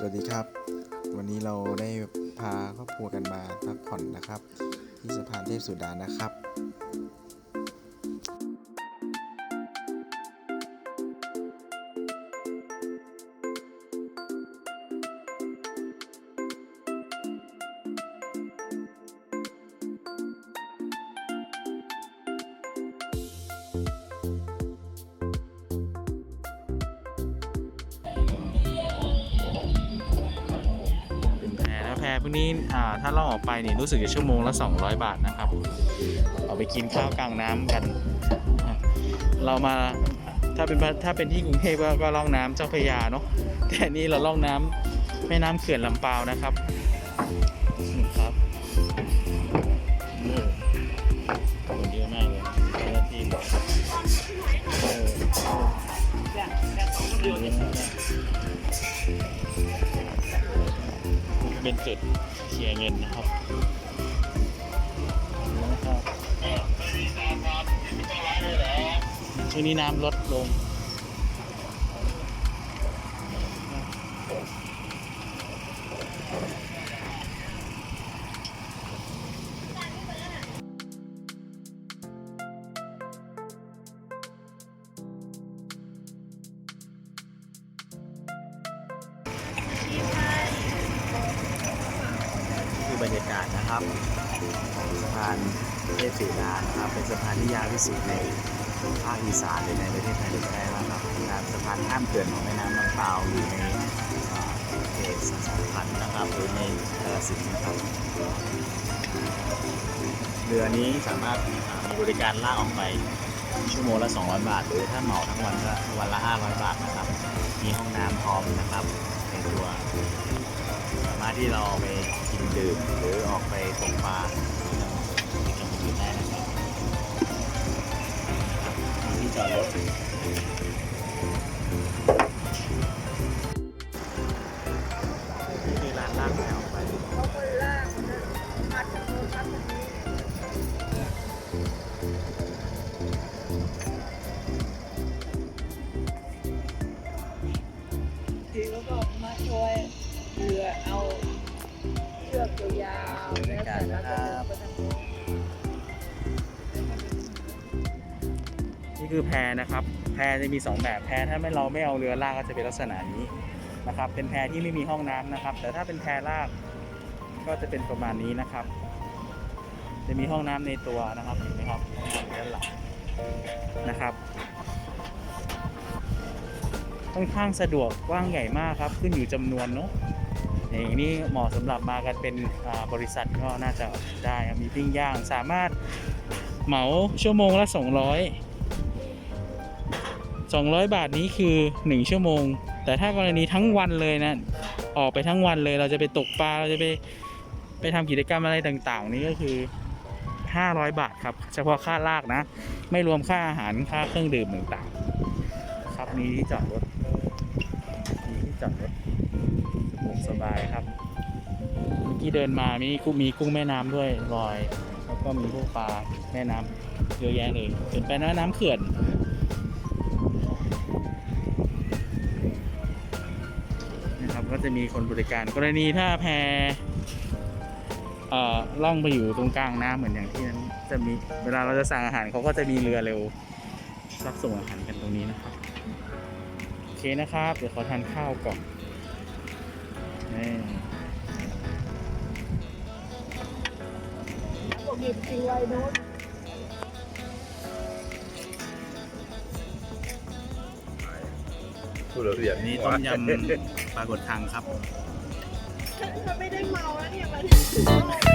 สวัสดีครับ วันนี้เราได้พาครอบครัวกันมาพักผ่อนนะครับ ที่สะพานเทพสุดานะครับ พนะแพพวกนี้อ่าถ้าล่องออกไปนี่รู้สึกจะชั่วโมงละ 200 บาทนะครับเอาไปกินข้าวกลางน้ำกันอะเรามาถ้าเป็นถ้าเป็นที่กรุงเทพก็ก็ล่องน้ำเจ้าพระยาเนาะแต่นี่เราล่องน้ำแม่น้ำเขื่อนลำปาวนะครับนี่ครับ เป็นจุดเคลียร์เงินนะครับนะครับช่วงนี้น้ำลดลง นะครับสะพานเทพศรีดานะครับ เป็นสะพานที่ยาวที่สุดในภาคอีสานในประเทศไทยเลยก็ได้ว่าครับครับสะพานข้ามเขื่อนของแม่น้ำลำปาวอยู่ในเขตสัมพันนะครับหรือในกาฬสินธุ์นะครับเรือนี้สามารถมีบริการลากออกไปชั่วโมงละ 200 บาท หรือถ้าเหมาทั้งวันก็วันละ 500 บาทนะครับ มีห้องน้ำพร้อมนะครับ ในตัว สามารถที่เราไป ดื่มหรือออกไปตกปลาที่จังหวัดอื่นได้นะครับมีที่จอดรถนี่คือร้านลากแมวออกไปเขาก็ลากนะพัดจากโน้นพัดจากนี้ทีเขาก็มาช่วยเรือเอา นี่คือแพนะครับ แพจะมี 2 แบบ แพถ้าไม่เราไม่เอาเรือลากก็จะเป็นลักษณะนี้นะครับ เป็นแพที่ไม่มีห้องน้ำนะครับ แต่ถ้าเป็นแพลากก็จะเป็นประมาณนี้นะครับ จะมีห้องน้ำในตัวนะครับเห็นไหมครับด้านหลังนะครับ ค่อนข้างสะดวกกว้างใหญ่มากครับ ขึ้นอยู่จำนวนเนาะอย่างนี้เหมาะสำหรับมากันเป็นบริษัทก็น่าจะได้มีปิ้งย่างสามารถเหมาชั่วโมงละ 200 200 บาทนี้คือ 1 ชั่วโมง แต่ถ้ากรณีทั้งวันเลยนะ ออกไปทั้งวันเลย เราจะไปตกปลา เราจะไปไปทำกิจกรรมอะไรต่างๆ นี่ก็คือ 500 บาทครับ เฉพาะค่าลากนะ ไม่รวมค่าอาหารค่าเครื่องดื่มต่างๆ ครับมีที่จอดรถมีที่จอดรถสะดวกสบายครับ เมื่อกี้เดินมามีกุ้งมีกุ้งแม่น้ำด้วยลอย แล้วก็มีพวกปลาแม่น้ำเยอะแยะเลยเป็นไปน้ำเขื่อน ก็จะมีคนบริการ กรณีถ้าแพอ่อล่องไปอยู่ตรงกลางน้ำเหมือนอย่างที่นั้นจะมีเวลาเราจะสั่งอาหารเขาก็จะมีเรือเร็วรับส่งอาหารกันตรงนี้นะครับโอเคนะครับ เดี๋ยวขอทานข้าวก่อนนี่แล้วก็มีปีไว้โน้น ผู้เหลี่ยมนี่ต้มยำปลากดคังครับถ้าไม่ได้เมาแล้วเนี่ยมัน